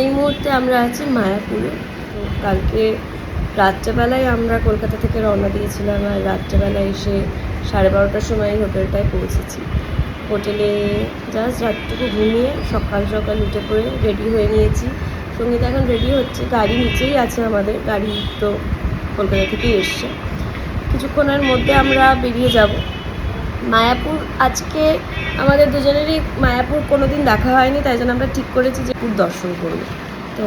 এই মুহূর্তে আমরা আছি মায়াপুরে। তো কালকে রাত্রেবেলায় আমরা কলকাতা থেকে রওনা দিয়েছিলাম আর রাত্রেবেলায় এসে সাড়ে বারোটার সময় হোটেলটায় পৌঁছেছি। হোটেলে জাস্ট রাতটুকু ঘুমিয়ে সকাল সকাল উঠে পড়ে রেডি হয়ে নিয়েছি। সংগীত এখন রেডি হচ্ছে, গাড়ি নিচেই আছে আমাদের, গাড়ি তো কলকাতা থেকেই এসছে। কিছুক্ষণের মধ্যে আমরা বেরিয়ে যাব। মায়াপুর, আজকে আমাদের দুজনেরই মায়াপুর কোনোদিন দেখা হয়নি, তাই জন্য আমরা ঠিক করেছি যে পুর দর্শন করব। তো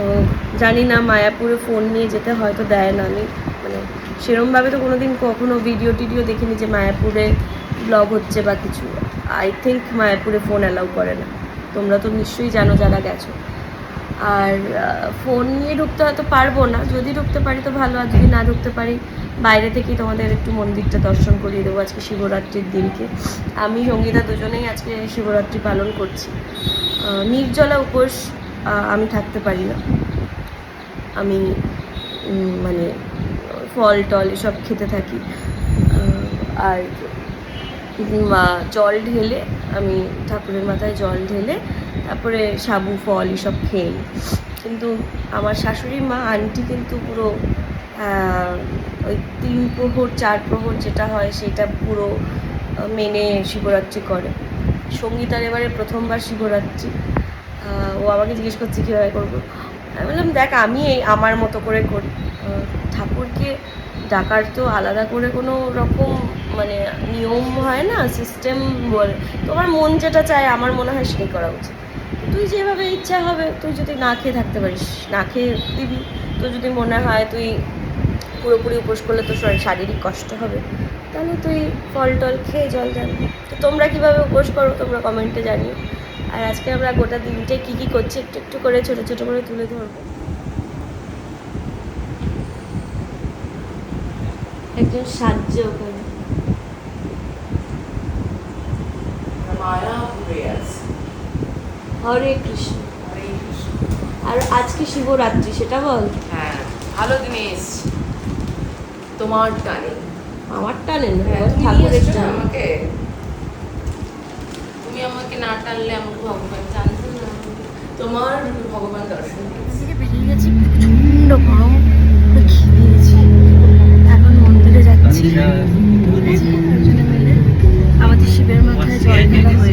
জানি না মায়াপুরে ফোন নিয়ে যেতে হয়তো দেয় না, আমি মানে সেরমভাবে তো কোনোদিন কখনো ভিডিও টিডিও দেখিনি যে মায়াপুরে ব্লগ হচ্ছে বা কিছু। আই থিঙ্ক মায়াপুরে ফোন অ্যালাউ করে না। তোমরা তো নিশ্চয়ই জানো যারা গেছো। আর ফোন নিয়ে ঢুকতে হয়তো পারব না। যদি ঢুকতে পারি তো ভালো, আর যদি না ঢুকতে পারি, বাইরে থেকেই তোমাদের একটু মন্দিরটা দর্শন করিয়ে দেবো আজকে শিবরাত্রির দিনকে। আমি, সঙ্গীতা দুজনেই আজকে শিবরাত্রি পালন করছি। নির্জলা উপোস আমি থাকতে পারি না। আমি মানে ফল টল এসব খেতে থাকি। আর জল ঢেলে, আমি ঠাকুরের মাথায় জল ঢেলে তারপরে সাবু ফল এসব খেয়ে। কিন্তু আমার শাশুড়ি মা, আন্টি কিন্তু পুরো ওই তিন প্রহর, চার প্রহর যেটা হয় সেটা পুরো মেনে শিবরাত্রি করে। সঙ্গীতার এবারে প্রথমবার শিবরাত্রি। ও আমাকে জিজ্ঞেস করছে, কীভাবে করব? আমি বললাম, দেখ, আমি এই আমার মতো করে করি ঠাকুরকে ডাকার তো আলাদা করে কোনো রকম মানে নিয়ম হয় না সিস্টেম বল। তোমার মন যেটা চায়, আমার মনে হয় সেটাই করা উচিত। তুই যেভাবে ইচ্ছা হবে, তুই যদি না খেয়ে থাকতে পারিস, না খেয়ে দিবি। তো যদি মনে হয় তুই পুরোপুরি উপোস করলে তো শরীর- শারীরিক কষ্ট হবে, তাহলে তুই ফল টল খেয়ে জল যাবে তো তোমরা কীভাবে উপোস করো, তোমরা কমেন্টে জানিও। আর আজকে আমরা গোটা দিনটে কী কী করছি, একটু একটু করে ছোটো ছোটো করে তুলে ধরবো। একজন সাহায্য ওখানে। আছে হরে কৃষ্ণ। আর আজকে শিবরাত্রি সেটা বল? হ্যাঁ ভালো দিনে এসছি। তোমার টানে। আমার টানে না হ্যাঁ, ঠাকুরের টানে। আমাকে? তুমি আমাকে না টানলে আমাকে ভগবান জানতেন না। তোমার ভগবান দর্শন বেরিয়ে গেছি প্রচণ্ড গরম খিদে পেয়েছি। এখন মন্দিরে যাচ্ছি। আমাদের শিবের মাথায় জল ঢালা হয়ে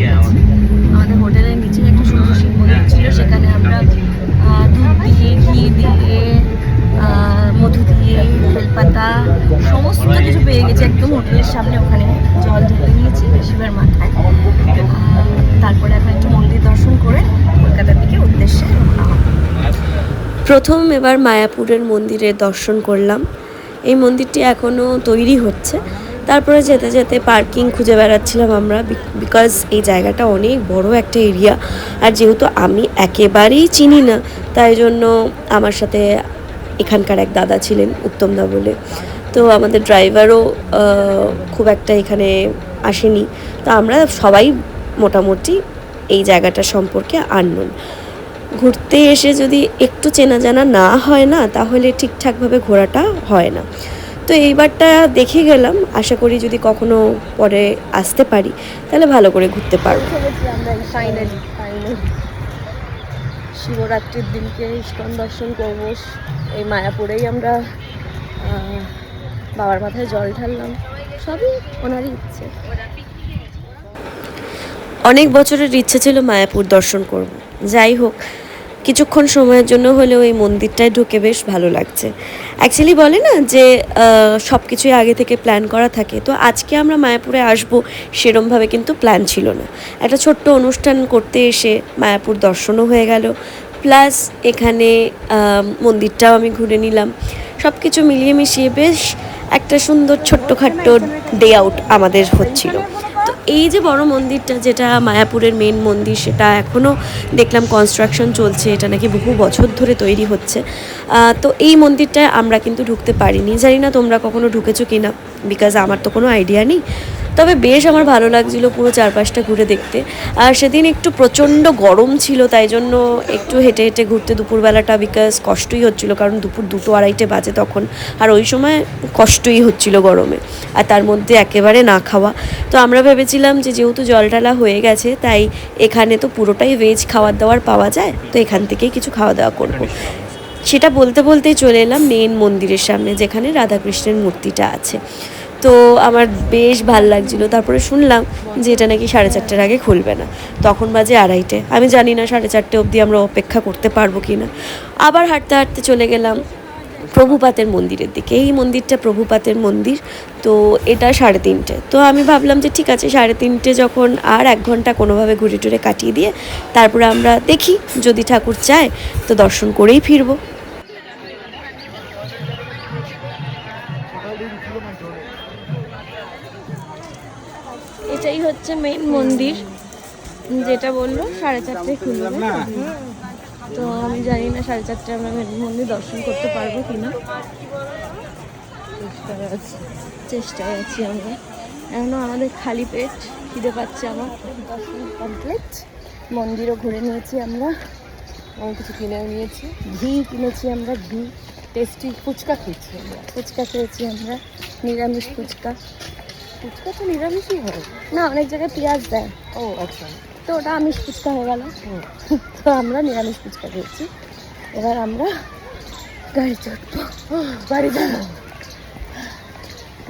একদম হোটেলের সামনে ওখানে জল ঢেলে নিয়েছি শিবের মাথায়। তারপরে এখন একটু মন্দির দর্শন করে কলকাতার দিকে উদ্দেশ্যে প্রথম এবার মায়াপুরের মন্দিরে দর্শন করলাম। এই মন্দিরটি এখনও তৈরি হচ্ছে। তারপরে যেতে যেতে পার্কিং খুঁজে বেড়াচ্ছিলাম আমরা বিকজ এই জায়গাটা অনেক বড় একটা এরিয়া। আর যেহেতু আমি একেবারেই চিনি না, তাই জন্য আমার সাথে এখানকার এক দাদা ছিলেন উত্তমদা বলে। তো আমাদের ড্রাইভারও খুব একটা এখানে আসেনি। তো আমরা সবাই মোটামুটি এই জায়গাটা সম্পর্কে আননোন ঘুরতে এসে যদি একটু চেনা জানা না হয় না, তাহলে ঠিকঠাকভাবে ঘোরাটা হয় না। তো এইবারটা দেখে গেলাম, আশা করি যদি কখনো পরে আসতে পারি, তাহলে ভালো করে ঘুরতে পারব। শিবরাত্রির দিনকে ইস্কন দর্শন করব। এই মায়াপুরেই আমরা বাবার মাথায় জল ঢাললাম, সবই ওনারই ইচ্ছে। অনেক বছরের ইচ্ছে ছিল মায়াপুর দর্শন করব। যাই হোক, কিছুক্ষণ সময়ের জন্য হলেও এই মন্দিরটায় ঢুকে বেশ ভালো লাগছে। অ্যাকচুয়ালি বলে না যে সব কিছুই আগে থেকে প্ল্যান করা থাকে, তো আজকে আমরা মায়াপুরে আসব সেরমভাবে কিন্তু প্ল্যান ছিল না। একটা ছোট্ট অনুষ্ঠান করতে এসে মায়াপুর দর্শনও হয়ে গেল প্লাস এখানে মন্দিরটাও আমি ঘুরে নিলাম। সব কিছু মিলিয়ে মিশিয়ে বেশ একটা সুন্দর ছোট্টখাট্ট ডে আউট আমাদের হচ্ছিল। তো এই যে বড় মন্দিরটা যেটা মায়াপুরের মেন মন্দির, সেটা এখনও দেখলাম কনস্ট্রাকশন চলছে, এটা নাকি বহু বছর ধরে তৈরি হচ্ছে। তো এই মন্দিরটায় আমরা কিন্তু ঢুকতে পারিনি। জানি না তোমরা কখনো ঢুকেছো কি না বিকজ আমার তো কোনো আইডিয়া নেই। তবে বেশ আমার ভালো লাগছিল পুরো চারপাশটা ঘুরে দেখতে। আর সেদিন একটু প্রচণ্ড গরম ছিল, তাই জন্য একটু হেঁটে হেঁটে ঘুরতে দুপুরবেলাটা বিকজ কষ্টই হচ্ছিল, কারণ দুপুর দুটো আড়াইটে বাজে তখন। আর ওই সময় কষ্টই হচ্ছিল গরমে, আর তার মধ্যে একেবারে না খাওয়া। তো আমরা ভেবেছিলাম যে যেহেতু জলটালা হয়ে গেছে, তাই এখানে তো পুরোটাই ভেজ খাবার দাবার পাওয়া যায়, তো এখান থেকেই কিছু খাওয়া দাওয়া করব। সেটা বলতে বলতেই চলে এলাম মেন মন্দিরের সামনে, যেখানে রাধাকৃষ্ণের মূর্তিটা আছে। তো আমার বেশ ভালো লাগছিল। তারপরে শুনলাম যে এটা নাকি সাড়ে চারটের আগে খুলবে না। তখন বাজে আড়াইটে। আমি জানি না সাড়ে চারটে অবধি আমরা অপেক্ষা করতে পারব কি না। আবার হাঁটতে হাঁটতে চলে গেলাম প্রভুপাতের মন্দিরের দিকে। এই মন্দিরটা প্রভুপাতের মন্দির, তো এটা সাড়ে তিনটে। তো আমি ভাবলাম যে ঠিক আছে, সাড়ে তিনটে যখন আর এক ঘণ্টা কোনোভাবে ঘুরে টুরে কাটিয়ে দিয়ে তারপরে আমরা দেখি, যদি ঠাকুর চায় তো দর্শন করেই ফিরবো। এটাই হচ্ছে মেইন মন্দির। যেটা বলল সাড়ে চারটায় খুলবে। তো আমি জানি না সাড়ে চারটায় আমরা মেন মন্দির দর্শন করতে পারব কিনা। চেষ্টায় আছি আমরা। এখনও আমাদের খালি পেট খিদে পাচ্ছে আমার। দর্শন কমপ্লিট মন্দিরও ঘুরে নিয়েছি আমরা। আমি কিছু কিনেও নিয়েছি। ঘি কিনেছি আমরা ঘি। টেস্টি ফুচকা খেয়েছি আমরা। ফুচকা খেয়েছি আমরা। নিরামিষ ফুচকা। ফুচকা তো নিরামিষই হয়। না অনেক জায়গায় পেঁয়াজ দেয়। ও আচ্ছা। তো ওটা আমিষ ফুচকা হয়ে গেল। তো আমরা নিরামিষ ফুচকা খেয়েছি। এবার আমরা গাড়ি চড়বো। বাড়ি যাব।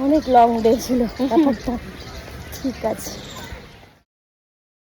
অনেক লং ডে ছিল ব্যাপারটা। ঠিক আছে।